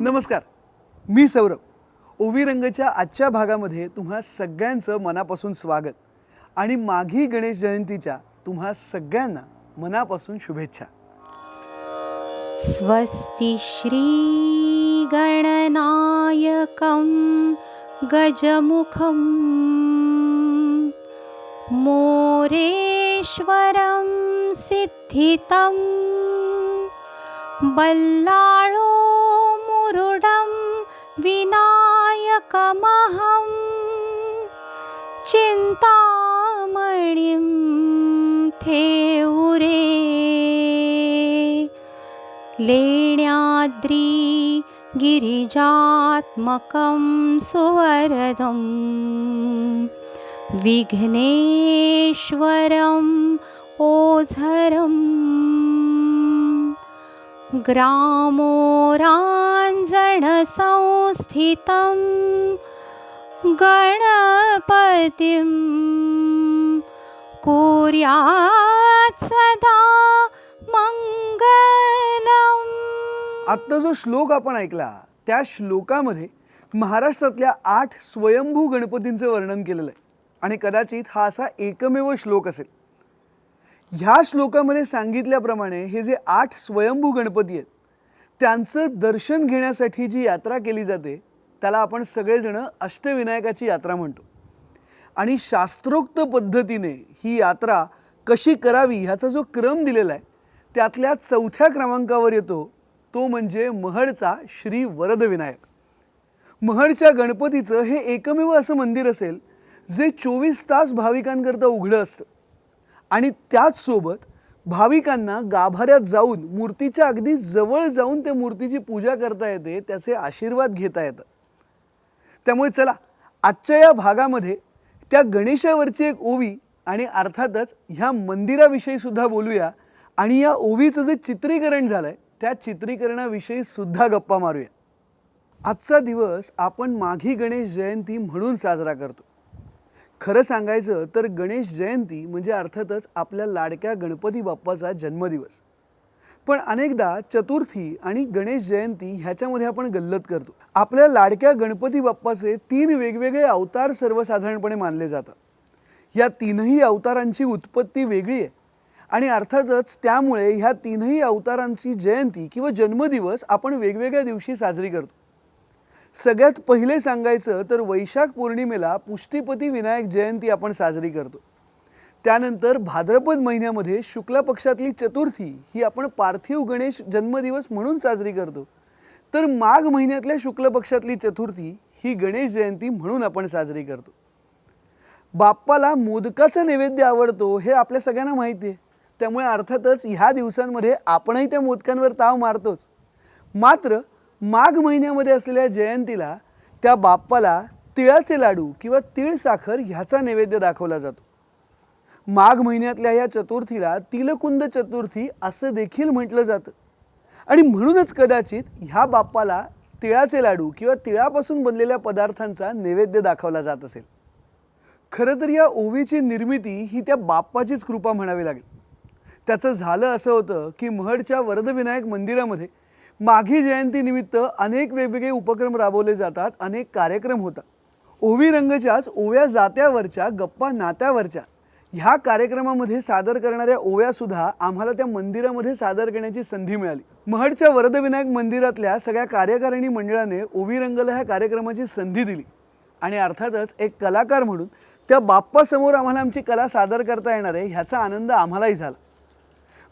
नमस्कार. मी सौरभ. ओवी रंगच्या आजच्या भागामध्ये तुम्हा सगळ्यांचं मनापासून स्वागत आणि माघी गणेश जयंतीच्या तुम्हा सगळ्यांना मनापासून शुभेच्छा. स्वस्ति श्रीगणनायकं गजमुखं मोरेश्वरं सिद्धितं बल्लाळो मुरुडं विनायकमहं चिन्तामणिं थेऊरे। लेण्याद्रि गिरिजात्मकं सुवरदं विघ्नेश्वरम् ओझरम् ग्रामोराञ्जनसंस्थितं गणपतिं कुर्यात् सदा मङ्गलम् आत्ता जो श्लोक आपण ऐकला त्या श्लोकामध्ये महाराष्ट्रातल्या आठ स्वयंभू गणपतींचं वर्णन केलेलं आहे. आणि कदाचित हा असा एकमेव श्लोक असेल. ह्या श्लोकामध्ये सांगितल्याप्रमाणे हे जे आठ स्वयंभू गणपती आहेत त्यांचं दर्शन घेण्यासाठी जी यात्रा केली जाते त्याला आपण सगळेजण अष्टविनायकाची यात्रा म्हणतो. आणि शास्त्रोक्त पद्धतीने ही यात्रा कशी करावी ह्याचा जो क्रम दिलेला आहे त्यातल्या चौथ्या क्रमांकावर येतो तो म्हणजे महडचा श्री वरदविनायक. महडच्या गणपतीचं हे एकमेव असं मंदिर असेल जे चोवीस तास भाविकांकरता उघडं असतं. आणि त्याचसोबत भाविकांना गाभाऱ्यात जाऊन मूर्तीच्या अगदी जवळ जाऊन त्या मूर्तीची पूजा करता येते त्याचे आशीर्वाद घेता येतात. त्यामुळे चला आजच्या या भागामध्ये त्या गणेशावरची एक ओवी आणि अर्थातच ह्या मंदिराविषयी सुद्धा बोलूया आणि या ओवीचं जे चित्रीकरण झालं आहे त्या चित्रीकरणाविषयी सुद्धा गप्पा मारूया. आजचा दिवस आपण माघी गणेश जयंती म्हणून साजरा करतो. खरं सांगायचं तर गणेश जयंती म्हणजे अर्थातच आपल्या लाडक्या गणपती बाप्पाचा जन्मदिवस. पण अनेकदा चतुर्थी आणि गणेश जयंती ह्याच्यामध्ये आपण गल्लत करतो. आपल्या लाडक्या गणपती बाप्पाचे तीन वेगवेगळे अवतार सर्वसाधारणपणे मानले जातात. या तीनही अवतारांची उत्पत्ती वेगळी आहे. आणि अर्थातच त्यामुळे ह्या तीनही अवतारांची जयंती किंवा जन्मदिवस आपण वेगवेगळ्या दिवशी साजरी करतो. सगळ्यात पहिले सांगायचं तर वैशाख पौर्णिमेला पुष्टीपती विनायक जयंती आपण साजरी करतो. त्यानंतर भाद्रपद महिन्यामध्ये शुक्ल पक्षातली चतुर्थी ही आपण पार्थिव गणेश जन्मदिवस म्हणून साजरी करतो. तर माघ महिन्यातल्या शुक्ल पक्षातली चतुर्थी ही गणेश जयंती म्हणून आपण साजरी करतो. बाप्पाला मोदकाचा नैवेद्य आवडतो हे आपल्या सगळ्यांना माहिती आहे. त्यामुळे अर्थातच ह्या दिवसांमध्ये आपणही त्या मोदकांवर ताव मारतोच. मात्र माघ महिन्यामध्ये असलेल्या जयंतीला त्या बाप्पाला तिळाचे लाडू किंवा तीळ साखर ह्याचा नैवेद्य दाखवला जातो. माघ महिन्यातल्या या चतुर्थीला तिलकुंद चतुर्थी असं देखील म्हटलं जातं. आणि म्हणूनच कदाचित ह्या बाप्पाला तिळाचे लाडू किंवा तिळापासून बनलेल्या पदार्थांचा नैवेद्य दाखवला जात असेल. खरं तर या ओवीची निर्मिती ही त्या बाप्पाचीच कृपा म्हणावी लागेल. त्याचं झालं असं होतं की महडच्या वरदविनायक मंदिरामध्ये माघी जयंतीनिमित्त अनेक वेगवेगळे उपक्रम राबवले जातात अनेक कार्यक्रम होतात. ओवी रंगच्याच ओव्या जात्यावरच्या गप्पा नात्यावरच्या ह्या कार्यक्रमामध्ये सादर करणाऱ्या ओव्यासुद्धा आम्हाला त्या मंदिरामध्ये सादर करण्याची संधी मिळाली. महडच्या वरदविनायक मंदिरातल्या सगळ्या कार्यकारिणी मंडळाने ओवी रंगला ह्या कार्यक्रमाची संधी दिली. आणि अर्थातच एक कलाकार म्हणून त्या बाप्पासमोर आम्हाला आमची कला सादर करता येणार आहे ह्याचा आनंद आम्हालाही झाला.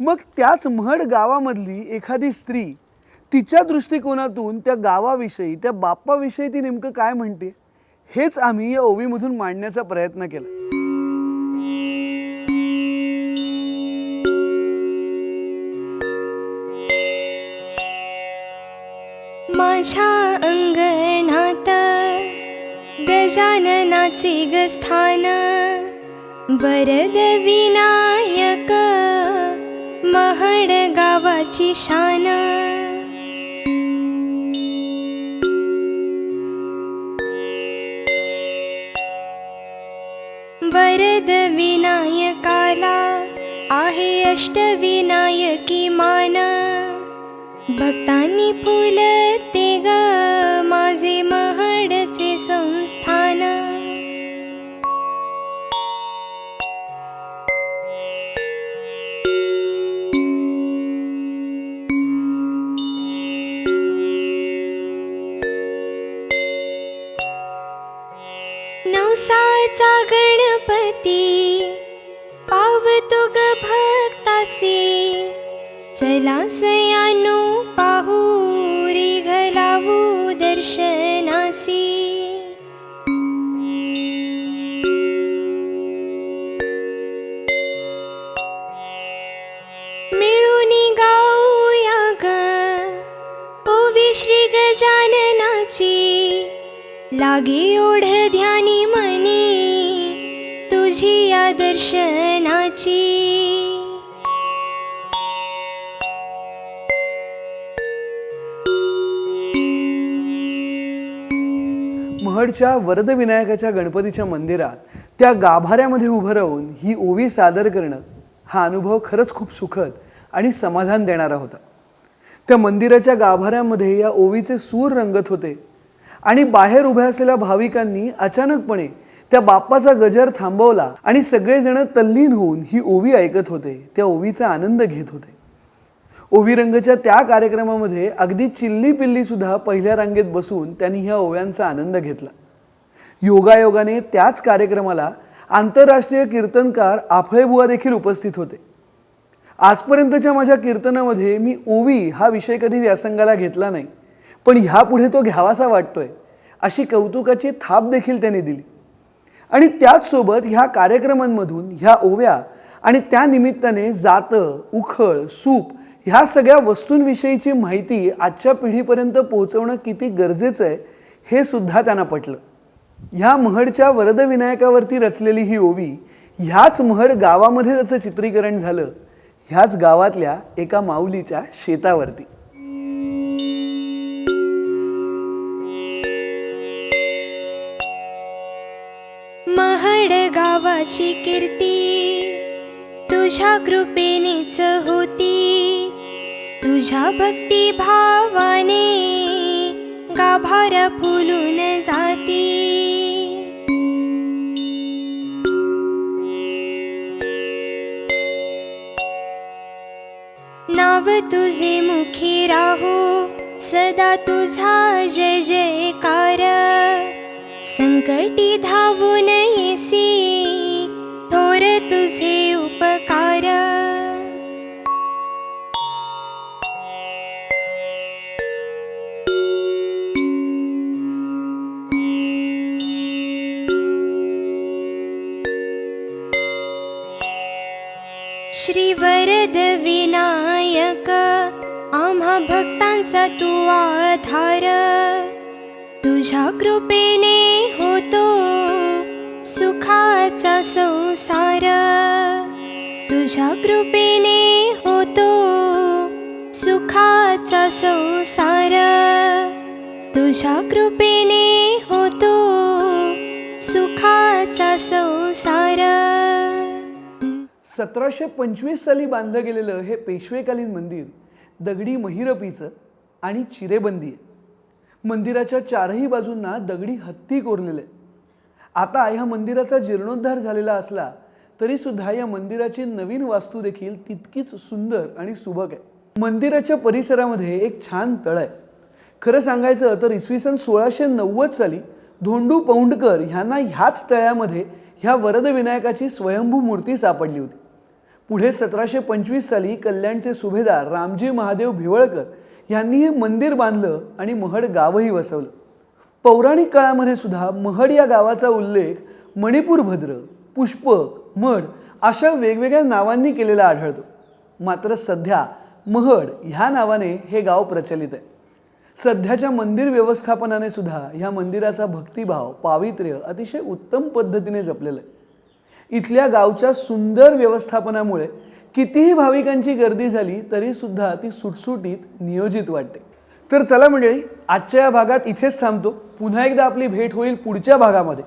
मग त्याच महड गावामधली एखादी स्त्री तिच्या दृष्टिकोनातून त्या गावाविषयी त्या बाप्पाविषयी ती नेमकं काय म्हणते हेच आम्ही या ओवीमधून मांडण्याचा प्रयत्न केला. माझ्या अंगणात गजाननाचे गस्थान बरद विनायक महड गावाची शान. अष्टविनायकी माना. भक्तांनी फुलते ग माझे महाडचे संस्थान. नवसाचा गणपती भक्तासी चला सयानो पाहू रे घलावू दर्शनासी. मिळूनी गाऊया ग ओवी श्री गजाननाची. लागे ओढ ध्यानी मनी तुझी या दर्शनाची. महडच्या वरदविनायकाच्या गणपतीच्या मंदिरात त्या गाभाऱ्यामध्ये उभं राहून ही ओवी सादर करणं हा अनुभव खरंच खूप सुखद आणि समाधान देणारा होता. त्या मंदिराच्या गाभाऱ्यामध्ये या ओवीचे सूर रंगत होते आणि बाहेर उभ्या असलेल्या भाविकांनी अचानकपणे त्या बाप्पाचा गजर थांबवला आणि सगळेजण तल्लीन होऊन ही ओवी ऐकत होते. त्या ओवीचा आनंद घेत होते. ओवी रंगच्या त्या कार्यक्रमामध्ये अगदी चिल्ली पिल्ली सुद्धा पहिल्या रांगेत बसून त्यांनी ह्या ओव्यांचा आनंद घेतला. योगायोगाने त्याच कार्यक्रमाला आंतरराष्ट्रीय कीर्तनकार आफळेबुवा देखील उपस्थित होते. आजपर्यंतच्या माझ्या कीर्तनामध्ये मी ओवी हा विषय कधी व्यासंगाला घेतला नाही पण ह्यापुढे तो घ्यावासा वाटतोय अशी कौतुकाची थाप देखील त्यांनी दिली. आणि त्याचसोबत ह्या कार्यक्रमांमधून ह्या ओव्या आणि त्या निमित्ताने जातं उखळ सूप ह्या सगळ्या वस्तूंविषयीची माहिती आजच्या पिढीपर्यंत पोहोचवणं किती गरजेचं आहे हे सुद्धा त्यांना पटलं. ह्या महडच्या वरदविनायकावरती रचलेली ही ओवी ह्याच महड गावामध्ये त्याचं चित्रीकरण झालं ह्याच गावातल्या एका माऊलीच्या शेतावरती. महड गावाची कीर्ती तुझ्या कृपेनेच होती. तुझ्या भक्ती भावाने गाभार फुलून जाती. नाव तुझे मुखी राहो सदा तुझा जय जयकार. संकटी धावून येसी थोर तुझे श्री वरद विनायक आम्हा भक्तांचा तू आधार. तुझ्या कृपेने होतो सुखाचा संसार. तुझ्या कृपेने होतो सुखाचा संसार. तुझ्या कृपेने होतो सुखाचा संसार. सतराशे पंचवीस साली बांधलं गेलेलं हे पेशवेकालीन मंदिर दगडी महिरपीचं आणि चिरेबंदी आहे. मंदिराच्या चारही बाजूंना दगडी हत्ती कोरलेले. आहे. आता ह्या मंदिराचा जीर्णोद्धार झालेला असला तरीसुद्धा या मंदिराची नवीन वास्तू देखील तितकीच सुंदर आणि सुबक आहे. मंदिराच्या परिसरामध्ये एक छान तळ आहे. खरं सांगायचं तर इसवी सन सोळाशे नव्वद साली धोंडू पौंडकर ह्यांना ह्याच तळ्यामध्ये ह्या वरदविनायकाची स्वयंभू मूर्ती सापडली होती. पुढे सतराशे पंचवीस साली कल्याणचे सुभेदार रामजी महादेव भिवळकर यांनी हे मंदिर बांधलं आणि महड गावही वसवलं. पौराणिक काळामध्ये सुद्धा महड या गावाचा उल्लेख मणिपूर भद्र पुष्पक मड अशा वेगवेगळ्या नावांनी केलेला आढळतो. मात्र सध्या महड ह्या नावाने हे गाव प्रचलित आहे. सध्याच्या मंदिर व्यवस्थापनाने सुद्धा ह्या मंदिराचा भक्तिभाव पावित्र्य अतिशय उत्तम पद्धतीने जपलेलं आहे. इथल्या गावच्या सुंदर व्यवस्थापनामुळे कितीही भाविकांची गर्दी झाली तरीसुद्धा ती सुटसुटीत नियोजित वाटते. तर चला मंडळी आजच्या या भागात इथेच थांबतो. पुन्हा एकदा आपली भेट होईल पुढच्या भागामध्ये.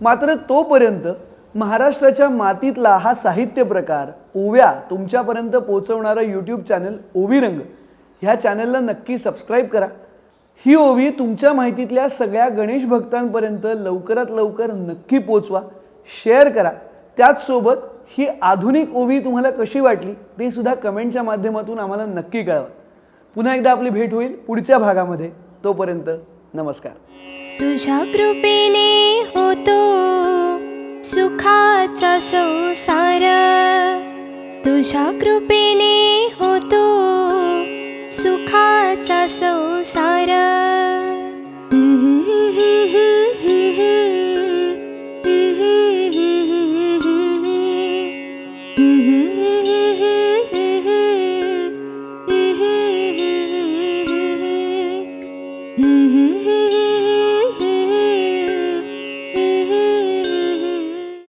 मात्र तोपर्यंत महाराष्ट्राच्या मातीतला हा साहित्य प्रकार ओव्या तुमच्यापर्यंत पोहोचवणारं यूट्यूब चॅनल ओवीरंग ह्या चॅनलला नक्की सबस्क्राईब करा. ही ओवी तुमच्या माहितीतल्या सगळ्या गणेश भक्तांपर्यंत लवकरात लवकर नक्की पोचवा शेअर करा. त्याचसोबत ही आधुनिक ओवी तुम्हाला कशी वाटली ते सुद्धा कमेंटच्या माध्यमातून आम्हाला नक्की कळवा. पुन्हा एकदा आपली भेट होईल पुढच्या भागामध्ये. तोपर्यंत नमस्कार. तुझ्या कृपेने होतो सुखाचा संसार. तुझ्या कृपेने होतो सुखाचा संसार.